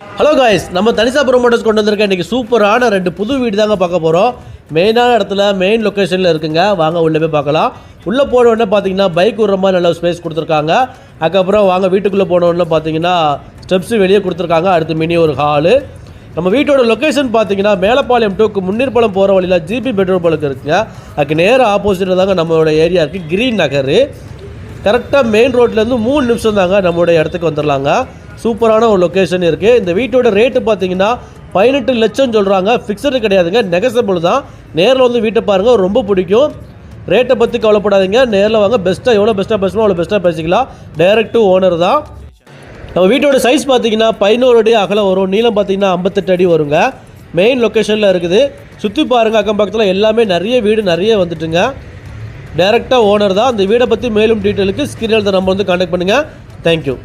Hello guys நம்ம தனிசா promoters கொண்டு வந்திருக்க இன்றைக்கி சூப்பரான ரெண்டு புது வீடு தாங்க பார்க்க போகிறோம் மெயினான இடத்துல மெயின் லொக்கேஷனில் இருக்குங்க. வாங்க உள்ளே போய் பார்க்கலாம். உள்ளே போன உடனே பார்த்தீங்கன்னா பைக் விடுற மாதிரி நல்ல ஸ்பேஸ் கொடுத்துருக்காங்க. அதுக்கப்புறம் வாங்க வீட்டுக்குள்ளே போன உடனே பார்த்தீங்கன்னா ஸ்டெப்ஸ் வெளியே கொடுத்துருக்காங்க. அடுத்து மினி ஒரு ஹாலு நம்ம வீட்டோட லொக்கேஷன் பார்த்தீங்கன்னா மேலப்பாளையம் டூக்கு முன்னீர்பாளையம் போகிற வழியில் ஜிபி பெட்ரோல் பழுக்கு இருக்குங்க. அதுக்கு நேராக ஆப்போசிட்டில் தாங்க நம்மளோட ஏரியா இருக்குது கிரீன் நகர். கரெக்டாக மெயின் ரோட்லேருந்து மூணு நிமிஷம் தாங்க நம்மளோட இடத்துக்கு வந்துடலாங்க சூப்பரான ஒரு லொக்கேஷன் இருக்குது இந்த வீட்டோட ரேட்டு பார்த்தீங்கன்னா பதினெட்டு லட்சம் சொல்கிறாங்க ஃபிக்ஸடு கிடையாதுங்க. நெகசபிள் தான். நேரில் வந்து வீட்டை பாருங்கள் ரொம்ப பிடிக்கும். ரேட்டை பற்றி கவலைப்படாதீங்க. நேரில் வாங்க. பெஸ்ட்டாக எவ்வளோ பெஸ்ட்டாக பேசணும் அவ்வளோ பெஸ்ட்டாக பேசிக்கலாம். டைரக்ட் டு ஓனர் தான். நம்ம வீட்டோட சைஸ் பார்த்தீங்கன்னா பதினோரு அடி அகலம் வரும். நீளம் பார்த்தீங்கன்னா ஐம்பத்தெட்டு அடி வருங்க. மெயின் லொக்கேஷனில் இருக்குது. சுற்றி பாருங்கள் அக்கம் பக்கத்தில் எல்லாமே நிறைய வீடு நிறைய வந்துட்டுங்க. டைரெக்டாக ஓனர் தான். அந்த வீடை பற்றி மேலும் டீட்டெயிலுக்கு ஸ்கிரீனில் நம்ம வந்து கான்டாக்ட் பண்ணுங்கள் தேங்க்யூ